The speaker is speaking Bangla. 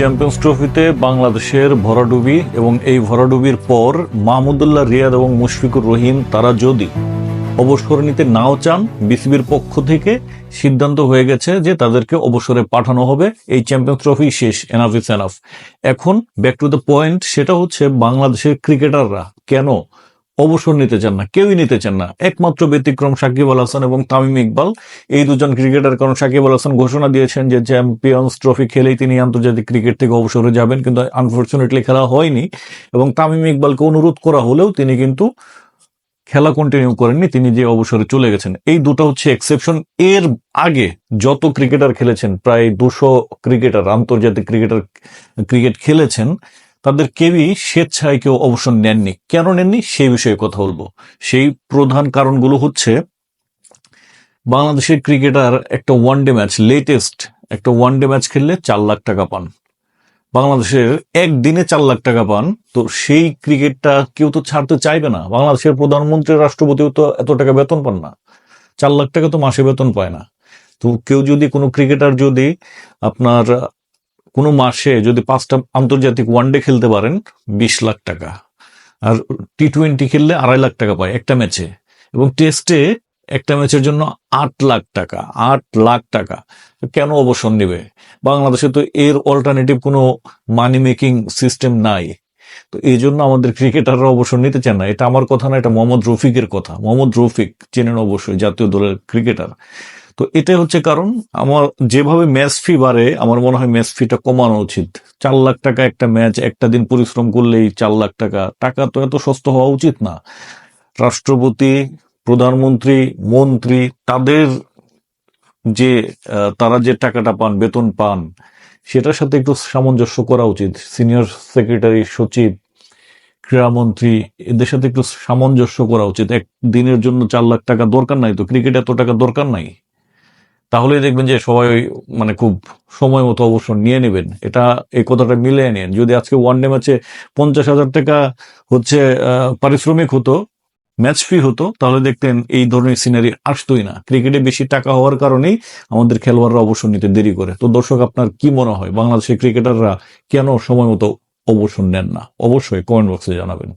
চ্যাম্পিয়ন্স ট্রফিতে বাংলাদেশের ভরাডুবি এবং এই ভরাডুবির পর মাহমুদুল্লাহ রিয়াদ এবং মুশফিকুর রহিম, তারা যদি অবসর নিতে নাও চান, বিসিবির পক্ষ থেকে সিদ্ধান্ত হয়ে গেছে যে তাদেরকে অবসরে পাঠানো হবে। এই চ্যাম্পিয়ন্স ট্রফি শেষ এনাফ ইস এনাফ এখন ব্যাক টু দ্য পয়েন্ট সেটা হচ্ছে বাংলাদেশের ক্রিকেটাররা কেন অবসর নিতে চান না, কেউই নিতে চান না। একমাত্র ব্যতিক্রম সাকিব আল হাসান এবং তামিম ইকবাল। এই দুজন ক্রিকেটার কারণ সাকিব আল হাসান ঘোষণা দিয়েছেন যে চ্যাম্পিয়ন্স ট্রফি খেলেই তিনি আন্তর্জাতিক ক্রিকেট থেকে অবসরে যাবেন, কিন্তু আনফর্চুনেটলি খেলা হয়নি এবং তামিম ইকবালকে অনুরোধ করা হলেও তিনি কিন্তু খেলা কন্টিনিউ করেননি, তিনি যে অবসরে চলে গেছেন। এই দুটো হচ্ছে এক্সেপশন এর আগে যত ক্রিকেটার খেলেছেন, প্রায় দুশো ক্রিকেটার, আন্তর্জাতিক ক্রিকেটার ক্রিকেট খেলেছেন তাদের কেউই স্বেচ্ছায় কেউ অবসর নেননি। কেন নেননি? সেই বিষয়ে কথা বলব। সেই প্রধান কারণগুলো হচ্ছে, বাংলাদেশের ক্রিকেটার একটা ওয়ানডে ম্যাচ লেটেস্ট একটা ওয়ানডে ম্যাচ খেললে চার লাখ টাকা পান। বাংলাদেশের একদিনে চার লাখ টাকা পান, তো সেই ক্রিকেটটা কেউ তো ছাড়তে চাইবে না। বাংলাদেশের প্রধানমন্ত্রী, রাষ্ট্রপতিও তো এত টাকা বেতন পান না। চার লাখ টাকা তো মাসে বেতন পায় না। তো কেউ যদি কোনো ক্রিকেটার যদি আপনার কোনো মাসে যদি পাঁচটা আন্তর্জাতিক ওয়ানডে খেলতে পারেন, বিশ লাখ টাকা। আর টি টোয়েন্টি খেললে আড়াই লাখ টাকা পায় একটা ম্যাচে এবং টেস্টে একটা ম্যাচের জন্য আট লাখ টাকা, আট লাখ টাকা। কেন অবসর নেবে? বাংলাদেশে তো এর অল্টারনেটিভ কোনো মানি মেকিং সিস্টেম নাই। তো এই জন্য আমাদের ক্রিকেটাররা অবসর নিতে চান না। এটা আমার কথা না, এটা মোহাম্মদ রফিকের কথা। মোহাম্মদ রফিক চেনেন অবশ্যই জাতীয় দলের ক্রিকেটার তো এটাই হচ্ছে কারণ আমার যেভাবে ম্যাচ ফি বাড়ে, আমার মনে হয় ম্যাচ ফিটা কমানো উচিত। চার লাখ টাকা একটা ম্যাচ, একটা দিন পরিশ্রম করলেই চার লাখ টাকা। টাকা তো এত সস্তা হওয়া উচিত না। রাষ্ট্রপতি, প্রধানমন্ত্রী, মন্ত্রী, তাদের যে তারা যে টাকাটা পান, বেতন পান, সেটার সাথে একটু সামঞ্জস্য করা উচিত। সিনিয়র সেক্রেটারি, সচিব ক্রীড়ামন্ত্রী এদের সাথে একটু সামঞ্জস্য করা উচিত। এক দিনের জন্য চার লাখ টাকা দরকার নাই তো, ক্রিকেট এত টাকা দরকার নাই? তাহলে দেখবেন যে সবাই মানে খুব সময় মতো অবসর নিয়ে নেবেন। এটা, এই কথাটা মিলিয়ে নেন যদি আজকে ওয়ান ডে ম্যাচে পঞ্চাশ হাজার টাকা হচ্ছে পারিশ্রমিক হতো ম্যাচ ফি হতো, তাহলে দেখতেন এই ধরনের সিনারি আসতোই না। ক্রিকেটে বেশি টাকা হওয়ার কারণেই আমাদের খেলোয়াড়রা অবসর নিতে দেরি করে। তো দর্শক, আপনার কি মনে হয়? বাংলাদেশের ক্রিকেটাররা কেন সময় মতো অবসর নেন না? অবশ্যই কমেন্ট বক্সে জানাবেন।